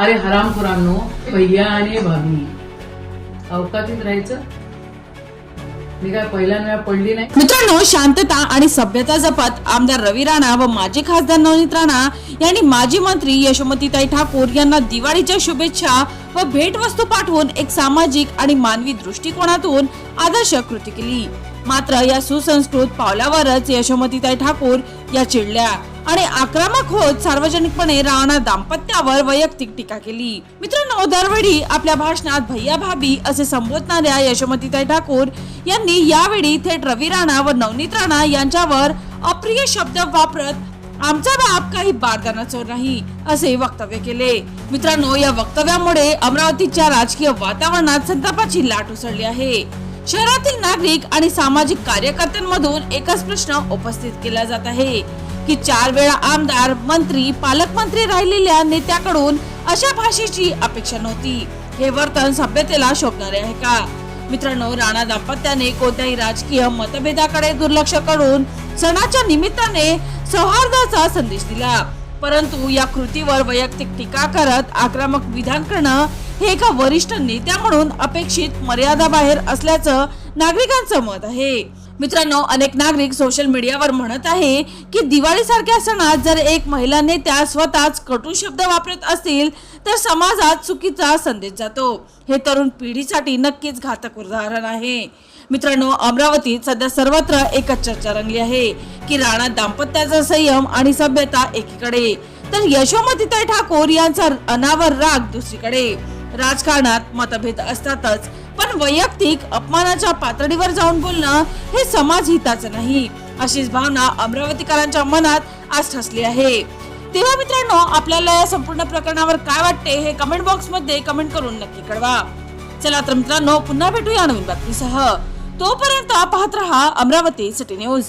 अरे हरामखोरांनो भैया आणि भाभी. अवकातीत राहायचं? मी काय पहिल्यांदा पडली नाही? मित्रांनो शांतता आणि सभ्यता जपत आमदार रवी राणा व माजी खासदार नवनीत राणा यांनी माजी मंत्री यशोमतीताई ठाकूर यांना दिवाळीच्या शुभेच्छा व भेटवस्तू पाठवून एक सामाजिक आणि मानवी दृष्टिकोनातून आदर्श कृती केली. मात्र या सुसंस्कृत पावलावरच यशोमतीताई ठाकूर या चिडल्या. आणि आक्रमक होत सार्वजनिकपणे राणा दाम्पत्यावर वैयक्तिक टीका केली. मित्रांनो दरवेळी आपल्या भाषणात भैया भाभी असे संबोधणाऱ्या यशोमतीताई ठाकूर यांनी यावेळी थेट रवी राणा व नवनीत राणा यांच्यावर अप्रिय शब्द वापरत आमचा बाप काही बारदाना चोर नाही असे वक्तव्य केले. मित्रांनो या वक्तव्यामुळे अमरावतीच्या राजकीय वातावरणात संतापाची लाट उसळली आहे. शहरातील नागरिक आणि सामाजिक कार्यकर्त्यांमधून एकच प्रश्न उपस्थित केला जात आहे. की चार वेळा आमदार मंत्री पालकमंत्री राहिलेल्या नेत्याकडून अशा भाषेची अपेक्षा नव्हती. हे वर्तन सभ्यतेला शोभणारे आहे का? मित्रांनो राणा दाम्पत्याने कोणत्याही राजकीय मतभेदाकडे दुर्लक्ष करून सणाच्या निमित्ताने सौहार्दाचा संदेश दिला. परंतु या कृतीवर वैयक्तिक टीका करत आक्रमक विधान करणं हे एका वरिष्ठ नेत्या म्हणून अपेक्षित मर्यादाबाहेर असल्याचं नागरिकांचं मत आहे. मित्रांनो अनेक नागरिक सोशल मीडियावर म्हणत आहे की दिवाळीसारख्या सणात जर एक महिला नेत्या स्वतःच कटू शब्द वापरत असतील तर समाजात चुकीचा संदेश जातो. हे तरुण पिढीसाठी नक्कीच घातक उदाहरण आहे. मित्रांनो अमरावतीत सध्या सर्वत्र एकच चर्चा रंगली आहे की राणा दाम्पत्याचा संयम आणि सभ्यता एकीकडे तर यशोमतीताई ठाकूर यांचा अनावर राग दुसरीकडे. राजकारणात मतभेद असतातच पण वैयक्तिक अपमानाच्या पातळीवर जाऊन बोलणं हे समाज हिताचं नाही. अशीच भावना अमरावतीकरांच्या मनात आज ठसली आहे. तेव्हा मित्रांनो आपल्याला या संपूर्ण प्रकरणावर काय वाटते हे कमेंट बॉक्समध्ये कमेंट करून नक्की कळवा. चला तर मित्रांनो पुन्हा भेटूया नवीन बातमीसह. तोपर्यंत पाहत रहा अमरावती सिटी न्यूज